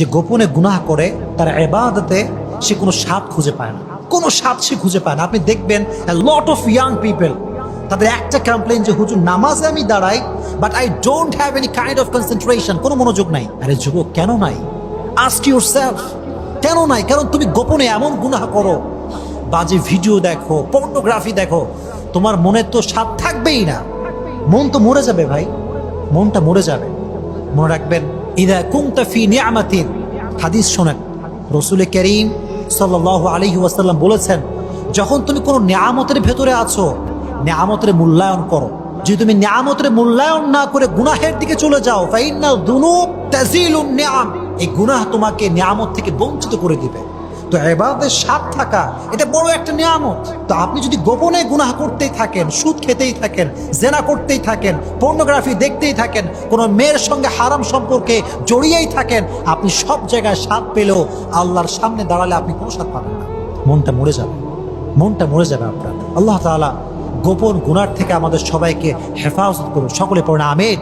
যে গোপনে গুনাহ করে, তার এবাদতে সে কোনো স্বাদ খুঁজে পায় না। কোনো স্বাদ সে খুঁজে পায় না। আপনি দেখবেন লট অফ ইয়াং পিপল তাদের একটা কমপ্লেন যে, হুজুর, নামাজে আমি দাঁড়াই but I don't have any kind of concentration কোনো মনোযোগ নাই। আরে যুবক, কেন নাই? আস্ক ইউর সেলফ কেন নাই? কারণ তুমি গোপনে এমন গুনাহ করো। বাজে ভিডিও দেখো পর্নোগ্রাফি দেখো, তোমার মনে তো স্বাদ থাকবেই না। মন তো মরে যাবে ভাই। মনটা মরে যাবে। মনে রাখবেন ইদা কুমতা ফি নিয়ামাতিন। হাদিস শোনেন। রসুল করিম সাল্লাহ আলহি ওয়াসাল্লাম বলেছেন, যখন তুমি কোনো নিয়ামতের ভেতরে আছো, নিয়ামতের মূল্যায়ন করো। যদি তুমি নিয়ামতের মূল্যায়ন না করে গুনাহের দিকে চলে যাও ফাইনাল দুনুব তাজিল নিয়াম। এই গুনাহ তোমাকে নিয়ামত থেকে বঞ্চিত করে দিবে। তো এবাদের স্বাদ থাকা, এটা বড় একটা নিয়ামত। তো আপনি যদি গোপনে গুনাহ করতেই থাকেন, সুদ খেতেই থাকেন, জেনা করতেই থাকেন পর্নোগ্রাফি দেখতেই থাকেন, কোনো মেয়ের সঙ্গে হারাম সম্পর্কে জড়িয়েই থাকেন, আপনি সব জায়গায় স্বাদ পেলেও আল্লাহর সামনে দাঁড়ালে আপনি কোনো স্বাদ পাবেন না। মনটা মরে যাবে। মনটা মরে যাবে আপনার। আল্লাহ তাআলা গোপন গুনার থেকে আমাদের সবাইকে হেফাজত করুন। সকলে পড়ে আমের